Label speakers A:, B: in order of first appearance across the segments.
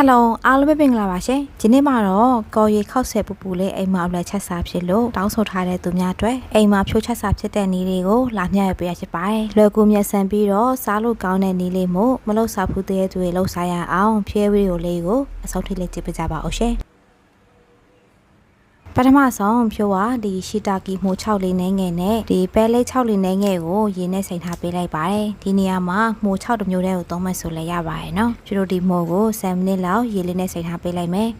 A: ဟယ်လိုအားလုံးပဲမင်္ဂလာပါရှင်ဒီနေ့မှာတော့ကော်ရီခောက်ဆယ်ပူပူလေးအိမ်မှာအလဲချက်စာဖြစ်လို့တောင်းဆိုထားတဲ့သူများအတွက်အိမ်မှာဖြိုးချက်စာဖြစ်တဲ့နည်းလေးကိုလာမျှရပေးရဖြစ်ပါတယ်လွယ်ကူမြတ်ဆန်ပြီးတော့စားလို့ကောင်းတဲ့နည်းလေးမို့မလို့စားဘူးတဲ့သူတွေလှုပ်စားရအောင်ဖြဲဝီကိုလေးကိုအဆုံးထိလေးကြည့်ပြကြပါအောင်ရှင် ပထမဆုံးဖြိုးကဒီရှီတာကီမှု6လေးနဲ့ငယ်နဲ့ဒီပဲလေး6လေးနဲ့ငယ်ကိုရေနဲ့စိန်ထားပေးလိုက်ပါတယ်ဒီနေရာမှာမှု6တစ်မျိုးတည်းကိုသုံးမှဆိုလဲရပါတယ်နော်ဖြိုးတို့ဒီမှုကို7မိနစ်လောက်ရေလေးနဲ့စိန်ထားပေးလိုက်မယ်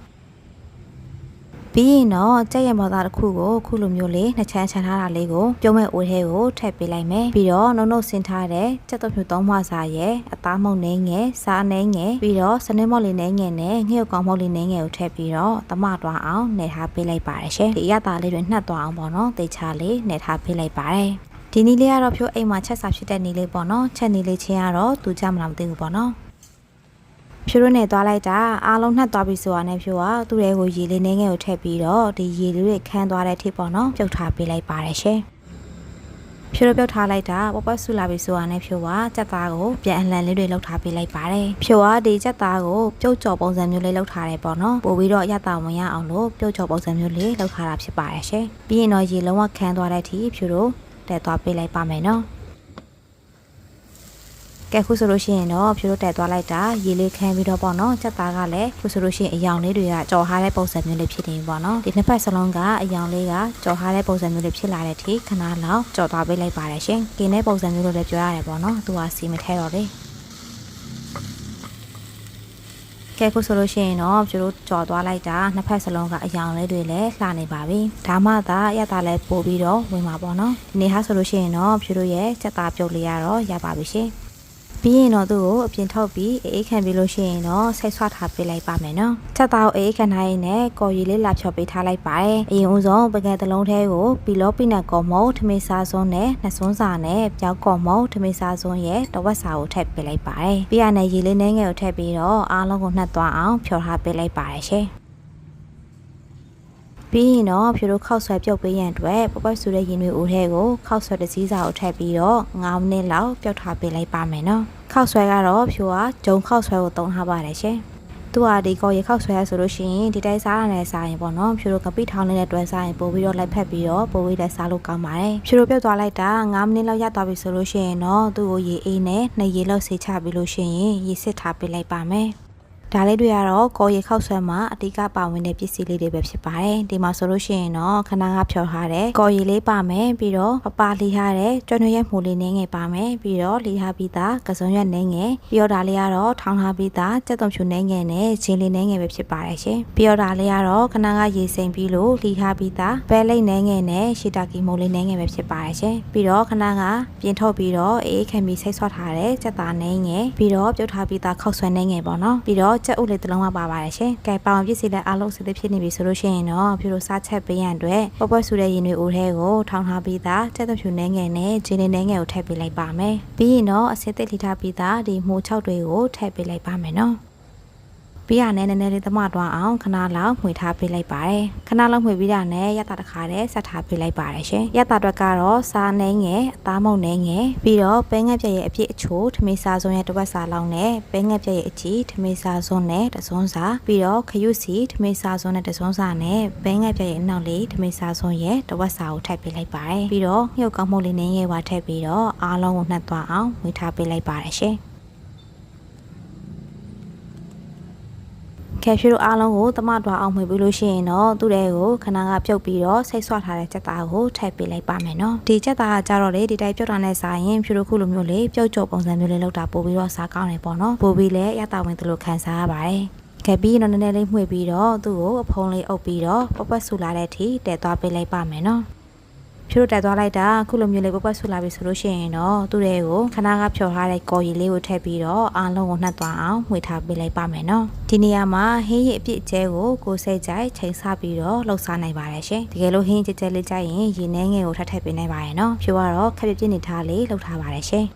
A: ပြီးရင်တော့ကြက်ရံပေါ်သားတစ်ခုကိုခုလိုမျိုးလေးနှစ်ချမ်းချမ်းထားတာလေးကိုပြုံးမဲ့အိုးထဲကိုထည့်ပေးလိုက်မယ်ပြီးတော့နှုတ်နှုတ်ဆင်ထားတဲ့ကြက်သွဖြူသုံးမစာရဲ့အသားမုံနှင်းငယ်စားနှင်းငယ်ပြီးတော့စနစ်မော့လေးနှင်းငယ်နဲ့ငှက်ကောင်မော့လေးနှင်းငယ်ကိုထည့်ပြီးတော့တမတွားအောင်နှည့်ထားပေးလိုက်ပါတယ်ရှင်ဒီအရသာလေးတွေနှက်သွားအောင်ပေါ့နော်တေချာလေးနှည့်ထားပေးလိုက်ပါတယ်ဒီနည်းလေးကတော့ဖြိုးအိမ်မှာချက်စာဖြစ်တဲ့နည်းလေးပေါ့နော်ချက်နည်းလေးချင်းကတော့သူကြမလားမသိဘူးပေါ့နော် ဖြိုးရနဲ့သွားလိုက်တာအားလုံးနှက်သွားပြီဆိုတာနဲ့ဖြိုးကသူ့ရဲ့ကိုရေလေးနှင်းငယ်ကိုထည့်ပြီးတော့ဒီရေလေးတွေခန်းသွားတဲ့အထိပေါ့နော်ပြုတ်ထားပေးလိုက်ပါတယ်ရှင်ဖြိုးရပြုတ်ထားလိုက်တာပပဆူလာပြီဆိုတာနဲ့ဖြိုးကစက်သားကိုပြန်အလံလေးတွေလှုပ်ထားပေးလိုက်ပါတယ်ဖြိုးကဒီစက်သားကိုပြုတ်ကြော်ပုံစံမျိုးလေးလှုပ်ထားတယ်ပေါ့နော်ပို့ပြီးတော့ရတာဝင်ရအောင်လို့ပြုတ်ကြော်ပုံစံမျိုးလေးလှုပ်ထားတာဖြစ်ပါတယ်ရှင်ပြီးရင်တော့ရေလုံးဝခန်းသွားတဲ့အထိဖြိုးတို့တက်သွားပေးလိုက်ပါမယ်နော် ကဲခုဆိုလို့ရှိရင်တော့ဖြိုးတို့တက်သွားလိုက်တာရေလေးခမ်းပြီးတော့ပေါ့နော်စက်သားကလည်းခုဆိုလို့ရှိရင်အယောင်လေးတွေကကြော်ထားတဲ့ပုံစံမျိုးလေးဖြစ်နေပြီပေါ့နော်ဒီနှစ်ဖက်စလုံးကအယောင်လေးကကြော်ထားတဲ့ပုံစံမျိုးလေးဖြစ်လာတဲ့အထိခဏလောက်ကြော်သွားပေးလိုက်ပါတယ်ရှင်။กินတဲ့ပုံစံမျိုးလိုလည်းပြောရတယ်ပေါ့နော်။သူကစီမထဲတော့လေ။ကဲခုဆိုလို့ရှိရင်တော့ကျတို့ကြော်သွားလိုက်တာနှစ်ဖက်စလုံးကအယောင်လေးတွေလည်းလှနေပါပြီ။ဒါမှသာအရတာလည်းပို့ပြီးတော့ဝင်မှာပေါ့နော်။ဒီနေ့ဟာဆိုလို့ရှိရင်တော့ကျတို့ရဲ့စက်သားပြုတ်လေးရတော့ရပါပြီရှင်။ ပြီးရင်တော့သူ့ကိုအပြင်ထုတ်ပြီးအေးခံပြီးလို့ရှိရင်တော့ဆိတ်ဆွထားပေးလိုက်ပါမယ်နော်ချက်သားကိုအေးခံထားရင်လည်းကော်ရီလေးလာဖြော်ပေးထားလိုက်ပါတယ်အရင်ဦးဆုံးပကံတစ်လုံးထဲကိုပီလောပီနတ်ကော်မုတ်ထမင်းစားစွန်းနဲ့နှစွန်းစာနဲ့ပြောက်ကော်မုတ်ထမင်းစားစွန်းရဲ့တဝက်စာကိုထည့်ပေးလိုက်ပါတယ်ပြီးရနဲ့ရေလေးနှဲငယ်ကိုထည့်ပြီးတော့အားလုံးကိုနှက်သွားအောင်ဖြော်ထားပေးလိုက်ပါတယ်ရှင် ပြီးရင်တော့ဖြိုတို့ခောက်ဆွဲပြုတ်ပေးရန်အတွက်ပပတ်ဆူတဲ့ရင်တွေအိုးထဲကိုခောက်ဆွဲတစ်စည်းစာကိုထည့်ပြီးတော့9မိနစ်လောက်ပြုတ်ထားပေးလိုက်ပါမယ်နော်ခောက်ဆွဲကတော့ဖြိုကဂျုံခောက်ဆွဲကိုသုံးထားပါတယ်ရှင်သူကဒီကောရေခောက်ဆွဲရဆိုလို့ရှိရင်ဒီတိုင်းစားရတဲ့စားရင်ပေါ့နော်ဖြိုတို့ကပိထောင်းနေတဲ့တွဲစားရင်ပို့ပြီးတော့လိုက်ဖက်ပြီးတော့ပို့ပြီးလည်းစားလို့ကောင်းပါတယ်ဖြိုတို့ပြုတ်သွားလိုက်တာ9မိနစ်လောက်ရသွားပြီဆိုလို့ရှိရင်တော့သူ့ကိုရေအေးနဲ့နှစ်ရေလောက်ဆေးချပြီးလို့ရှိရင်ရေစစ်ထားပေးလိုက်ပါမယ် ဒါလေးတွေကတော့ကော်ရီခောက်ဆွဲမှာအဓိကပါဝင်တဲ့ပစ္စည်းလေးတွေပဲဖြစ်ပါတယ်ဒီမှာဆိုလို့ရှိရင်တော့ခဏကဖြော်ထားတဲ့ကော်ရီလေးပါမယ်ပြီးတော့ပပလီထားတဲ့ကျွမ်းရွက်မှုလေးနင်းငယ်ပါမယ်ပြီးတော့လီထားပြီးသားကစုံရွက်နင်းငယ်ပြီးတော့ဒါလေးကတော့ထောင်းထားပြီးသားကြက်သွန်ဖြူနင်းငယ်နဲ့ချင်းလေးနင်းငယ်ပဲဖြစ်ပါတယ်ရှင်ပြီးတော့ဒါလေးကတော့ခဏကရေစိမ်ပြီးလို့လီထားပြီးသားဘဲလိတ်နင်းငယ်နဲ့ရှီတာကီမိုလေးနင်းငယ်ပဲဖြစ်ပါတယ်ရှင်ပြီးတော့ခဏကပြင်ထုတ်ပြီးတော့အေးခံပြီးဆိတ်ဆွထားတဲ့ကြက်သားနင်းငယ်ပြီးတော့ပြုတ်ထားပြီးသားခောက်ဆွဲနင်းငယ်ပေါ့နော်ပြီးတော့ကြက်ဥလေးတစ်လုံးကပါပါတယ်ရှင်။ကဲပေါင်ပစ္စည်းလည်းအားလုံးစစ်ဖြစ်နေပြီဆိုလို့ရှိရင်တော့ဖြူလို့စားချက်ပေးရန်အတွက်ပေါ့ပေါ့ဆူတဲ့ရင်တွေအိုထဲကိုထောင်းထားပြီးသားကြက်သွဖြူနှဲငယ်နဲ့ဂျင်းနေနှဲငယ်ကိုထည့်ပေးလိုက်ပါမယ်။ပြီးရင်တော့အစစ်တစ်ထိထားပြီးသားဒီမှု6တွေကိုထည့်ပေးလိုက်ပါမယ်နော်။ ပြီးရနဲ့နည်းနည်းလေးသမတွားအောင်ခဏလောက်မှွေထားပေးလိုက်ပါတယ်ခဏလောက်မှွေပြီးတာနဲ့ရတာတခါတည်းဆက်ထားပေးလိုက်ပါတယ်ရှင်ရတာအတွက်ကတော့စားနှဲငယ်အသားမုံနှဲငယ်ပြီးတော့ပဲငက်ပြက်ရဲ့အပြည့်အချို့ထမင်းစားစုံရဲ့တစ်ဝက်စာလောက်နဲ့ပဲငက်ပြက်ရဲ့အကြီးထမင်းစားစုံနဲ့တစုံစာပြီးတော့ခရုစီထမင်းစားစုံနဲ့တစုံစာနဲ့ပဲငက်ပြက်ရဲ့အနောက်လေးထမင်းစားစုံရဲ့တစ်ဝက်စာကိုထည့်ပေးလိုက်ပါတယ်ပြီးတော့ညှုပ်ကောင်းမှုလေးနည်းငယ်ပါထည့်ပြီးတော့အားလုံးကိုနှက်သွားအောင်မှွေထားပေးလိုက်ပါတယ်ရှင် ကယ်ဖြူတို့အားလုံးကိုတမတွားအောင်မှွေပြီးလို့ရှိရင်တော့သူ့တဲ့ကိုခဏကပြုတ်ပြီးတော့ဆိတ်ဆွထားတဲ့ချက်သားကိုထည့်ပေးလိုက်ပါမယ်နော်ဒီချက်သားကကြတော့လေဒီတိုင်းပြုတ်တာနဲ့စားရင်ဖြူတို့ခုလိုမျိုးလေးပြုတ်ကြောပုံစံမျိုးလေးလောက်တာပို့ပြီးတော့စားကောင်းတယ်ပေါ့နော်ပို့ပြီးလဲရတာဝင်သလိုခံစားရပါတယ်ကဲပြီးတော့နည်းနည်းလေးမှွေပြီးတော့သူ့ကိုအဖုံးလေးအုပ်ပြီးတော့ပပတ်ဆူလာတဲ့အထိတဲသွားပေးလိုက်ပါမယ်နော် ဖြူတက်သွားလိုက်တာခုလိုမျိုးလေးပပတ်ဆူလာပြီဆိုလို့ရှိရင်တော့သူ့တွေကိုခဏကဖြော်ထားတဲ့ကော်ရီလေးကိုထည့်ပြီးတော့အားလုံးကိုနှက်သွားအောင်မှွေထားပေးလိုက်ပါမယ်နော်ဒီနေရာမှာဟင်းရည်အပြည့်အကျဲကိုကိုစိတ်ကြိုက်ချိန်ဆပြီးတော့လှုပ်ရှားနိုင်ပါတယ်ရှင်တကယ်လို့ဟင်းကြဲကြဲလေးကြိုက်ရင်ရေနှဲငယ်ကိုထပ်ထည့်ပေးနိုင်ပါတယ်နော်ဖြူကတော့ခက်ပြပြနေထားလေးလှုပ်ထားပါတယ်ရှင်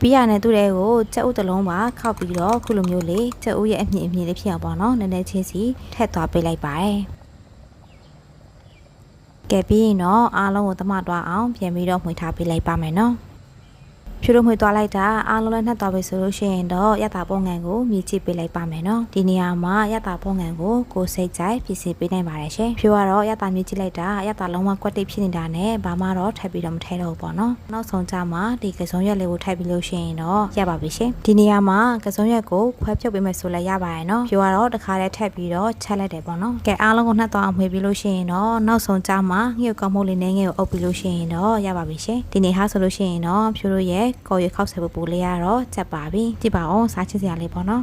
A: ပြီးရတဲ့သူတွေကိုကြက်ဥတစ်လုံးပါခောက်ပြီးတော့ခုလိုမျိုးလေးကြက်ဥရဲ့အမြင့်အမြင့်လေးဖြစ်အောင်ပေါ့နော်နည်းနည်းချင်းစီထည့်သွားပေးလိုက်ပါတယ် ကဲပြီးရင်တော့အားလုံးကိုသမတွားအောင်ပြန်ပြီးတော့မှွေထားပေးလိုက်ပါမယ်နော် ဖြဖြူတို့မှွေသွားလိုက်တာအားလုံးလည်းနှက်သွားပြီဆိုလို့ရှိရင်တော့ရတာပုံငံကိုမြည်ကြည့်ပေးလိုက်ပါမယ်နော်ဒီနေရာမှာရတာပုံငံကိုကိုယ်စိတ်ကြိုက်ပြင်ဆင်ပေးနိုင်ပါတယ်ရှင်ဖြူကတော့ရတာမြည်ကြည့်လိုက်တာရတာလုံးဝကွက်တိတ်ဖြစ်နေတာနဲ့ဘာမှတော့ထပ်ပြီးတော့မထဲတော့ဘူးပေါ့နော်နောက်ဆုံးကြမှာဒီကစုံရက်လေးကိုထိုက်ပြီးလို့ရှိရင်တော့ရပါပြီရှင်ဒီနေရာမှာကစုံရက်ကိုခွဲပြုတ်ပေးမယ်ဆိုလည်းရပါတယ်နော်ဖြူကတော့တခါတည်းထပ်ပြီးတော့ချက်လိုက်တယ်ပေါ့နော်ကဲအားလုံးကိုနှက်သွားအောင်မှွေပြီးလို့ရှိရင်တော့နောက်ဆုံးကြမှာငှက်ကောင်းမိုးလေးနဲ့ငှက်ကိုအုပ်ပြီးလို့ရှိရင်တော့ရပါပြီရှင်ဒီနေ့ဟာဆိုလို့ရှိရင်တော့ဖြူတို့ရဲ့ကော်ရွေခောက်ဆယ်ပူပူလေးရတော့ချက်ပါပြီကြည့်ပါအောင်စားချစ်စရာလေးပေါ့နော်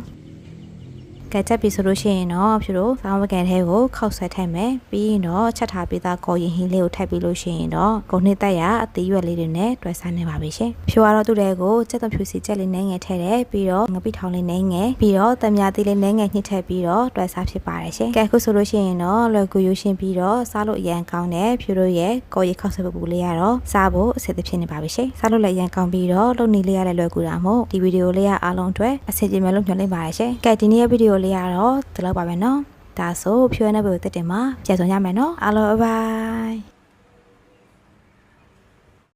A: ကဲချက်ပြီဆိုလို့ရှိရင်တော့ဖြူတို့ဆောင်းဝကန်ထဲကိုခောက်ဆွဲထည့်မယ်ပြီးရင်တော့ချက်ထားပြီးသားကော်ရင်ဟင်းလေးကိုထည့်ပြီးလို့ရှိရင်တော့ဂုံနှစ်တက်ရအသေးရွက်လေးတွေနဲ့တွဲစားနေပါပြီရှင်ဖြူကတော့သူ့တဲကိုချက်သွဖြူစီချက်လေးနဲ့ငယ်ထည့်တယ်ပြီးတော့ငပိထောင်လေးနဲ့ငယ်ပြီးတော့တံမြာသေးလေးနဲ့ငယ်ညှစ်ထည့်ပြီးတော့တွဲစားဖြစ်ပါတယ်ရှင်ကဲအခုဆိုလို့ရှိရင်တော့လွယ်ကူယူရှင်းပြီးတော့စားလို့အရန်ကောင်းတယ်ဖြူတို့ရဲ့ကော်ရီခောက်ဆွဲပူပူလေးရတော့စားဖို့အဆင်သင့်ဖြစ်နေပါပြီရှင်စားလို့လည်းအရန်ကောင်းပြီးတော့လုံနေလေးရလည်းလွယ်ကူတာမို့ဒီဗီဒီယိုလေးကအားလုံးအတွက်အဆင်ပြေမယ်လို့မျှော်လင့်ပါတယ်ရှင်ကဲဒီနေ့ရဲ့ဗီဒီယိုလေးကတော့ဒီလောက်ပါပဲเนาะဒါဆိုဖြူရတဲ့ဘယ်ကိုတက်တင်မှာပြန်ဆောင်ရမယ်เนาะအားလုံးဘိုင်